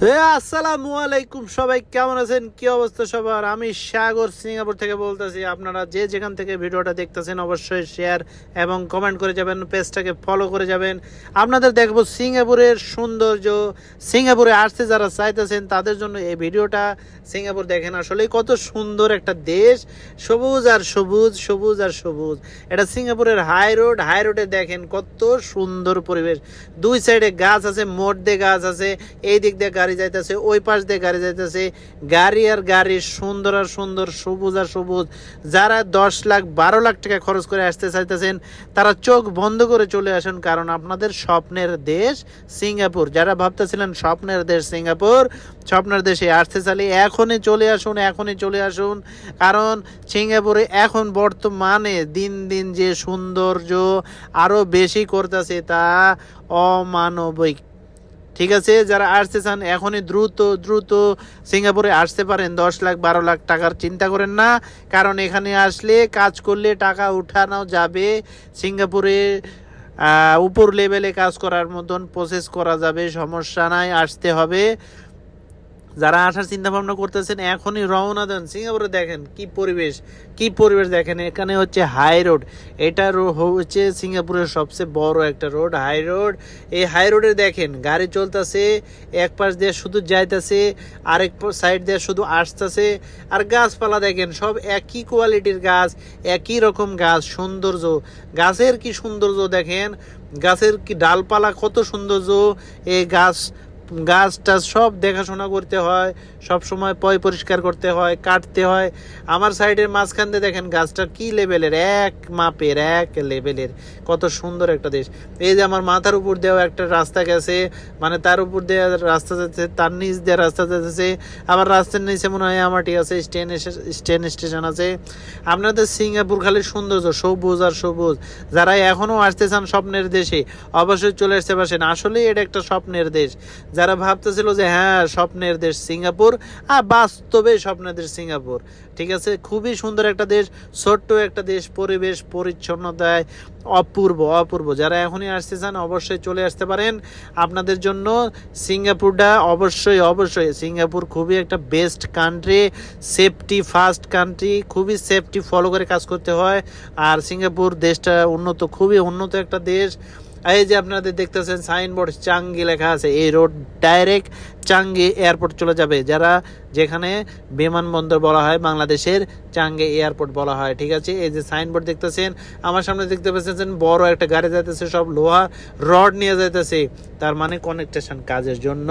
আসসালামু আলাইকুম সবাই, কেমন আছেন? কি অবস্থা সবার? আমি সাগর, সিঙ্গাপুর থেকে বলতেছি, আপনারা যে যেখান থেকে ভিডিওটা দেখতেছেন অবশ্যই শেয়ার এবং কমেন্ট করে যাবেন, পেজটাকে ফলো করে যাবেন। আপনাদের দেখব সিঙ্গাপুরের সৌন্দর্য, সিঙ্গাপুরে আসতে যারা চাইতেছেন, তাদের জন্য এই ভিডিওটা। সিঙ্গাপুর দেখেন আসলে কত সুন্দর একটা দেশ, সবুজ আর সবুজ সবুজ আর সবুজ। এটা সিঙ্গাপুরের হাই রোড হাই রোডে দেখেন কত সুন্দর পরিবেশ। দুই সাইডে গাছ আছে মোড় গাছ আছে, এই দিক দিয়ে গাড়ি যাইতেছে, ওই পাশ দিয়ে গাড়ি যাইতেছে। গাড়ি আর গাড়ি সুন্দর আর সুন্দর, সবুজ আর সবুজ। যারা দশ লাখ, বারো লাখ টাকা খরচ করে আসতে চাইতেছেন, তারা চোখ বন্ধ করে চলে আসুন, কারণ আপনাদের স্বপ্নের দেশ সিঙ্গাপুর। যারা ভাবতেছিলেন স্বপ্নের দেশ সিঙ্গাপুর, স্বপ্নের দেশে আসতে চাইলে এখনই চলে আসুন, এখনই চলে আসুন। কারণ সিঙ্গাপুরে এখন বর্তমানে দিন দিন যে সৌন্দর্য আরও বেশি করতেছে তা অমানবিক। ঠিক আছে, যারা আসতে চান এখনই দ্রুত দ্রুত সিঙ্গাপুরে আসতে পারেন। দশ লাখ, বারো লাখ টাকার চিন্তা করেন না, কারণ এখানে আসলে কাজ করলে টাকা উঠানো যাবে। সিঙ্গাপুরে উপর লেভেলে কাজ করার মতন প্রসেস করা যাবে, সমস্যা নাই, আসতে হবে। যারা আসার চিন্তা ভাবনা করতেছেন, এখনই রওনা দেন সিঙ্গাপুরে। দেখেন কি পরিবেশ কি পরিবেশ দেখেন, এখানে হচ্ছে হাই রোড এটা হচ্ছে সিঙ্গাপুরের সবচেয়ে বড় একটা রোড হাই রোড এই হাই রোডে দেখেন, গাড়ি চলতেছে, এক পাশ দিয়ে শুধু যাইতেছে, আরেক সাইড দিয়ে শুধু আসতেছে। আর গাছপালা দেখেন, সব একই কোয়ালিটির গাছ, একই রকম গাছ, সৌন্দর্য। গাছের কি সৌন্দর্য দেখেন? গাছের কি ডালপালা কত সৌন্দর্য? এই গাছ গাছ টাছ সব দেখাশোনা করতে হয়, সব সময় পয় পরিষ্কার করতে হয়, কাটতে হয়। আমার সাইডের মাঝখান দিয়ে দেখেন গাছটা কি লেভেলের, এক মাপের, এক লেভেলের। কত সুন্দর একটা দেশ। এই যে আমার মাথার উপর দিয়েও একটা রাস্তা গেছে মানে তার উপর দিয়ে রাস্তা যাচ্ছে, তার নিচ দিয়ে রাস্তা যাচ্ছে। আবার রাস্তার নিচে মনে হয় ঠিক আছে, স্টেন স্টেন স্টেশন আছে। আপনাদের সিঙ্গাপুর খালি সৌন্দর্য, সবুজ আর সবুজ। যারা এখনও আসতে চান স্বপ্নের দেশে, অবশ্যই চলে আসতে পারছেন। আসলেই এটা একটা স্বপ্নের দেশ। যারা ভাবতেছিল যে হ্যাঁ স্বপ্নের দেশ সিঙ্গাপুর। আর বাস্তবে স্বপ্নের দেশ সিঙ্গাপুর। ঠিক আছে? খুবই সুন্দর একটা দেশ, ছোট্ট একটা দেশ, পরিবেশ, পরিচ্ছন্নতায় অপূর্ব অপূর্ব। যারা এখনই আসতে চান, অবশ্যই চলে আসতে পারেন। আপনাদের জন্য সিঙ্গাপুরটা অবশ্যই অবশ্যই সিঙ্গাপুর খুবই একটা best country safety first country খুবই সেফটি ফলো করে কাজ করতে হয়। আর সিঙ্গাপুর দেশটা উন্নত, খুবই উন্নত একটা দেশ। এই যে আপনাদের দেখতেছেন সাইনবোর্ড চাঙ্গি লেখা আছে। এই রোড ডাইরেক্ট চাঙ্গি এয়ারপোর্ট চলে যাবে। যারা যেখানে বিমানবন্দর বলা হয়, বাংলাদেশের চাঙ্গে এয়ারপোর্ট বলা হয়, ঠিক আছে? এই যে সাইনবোর্ড দেখতেছেন, আমার সামনে দেখতে পাচ্ছেন, বড় একটা গাড়ি যাইতেছে, সব লোহা রড নিয়ে যাইতেছে। তার মানে কনেকটেশন কাজের জন্য।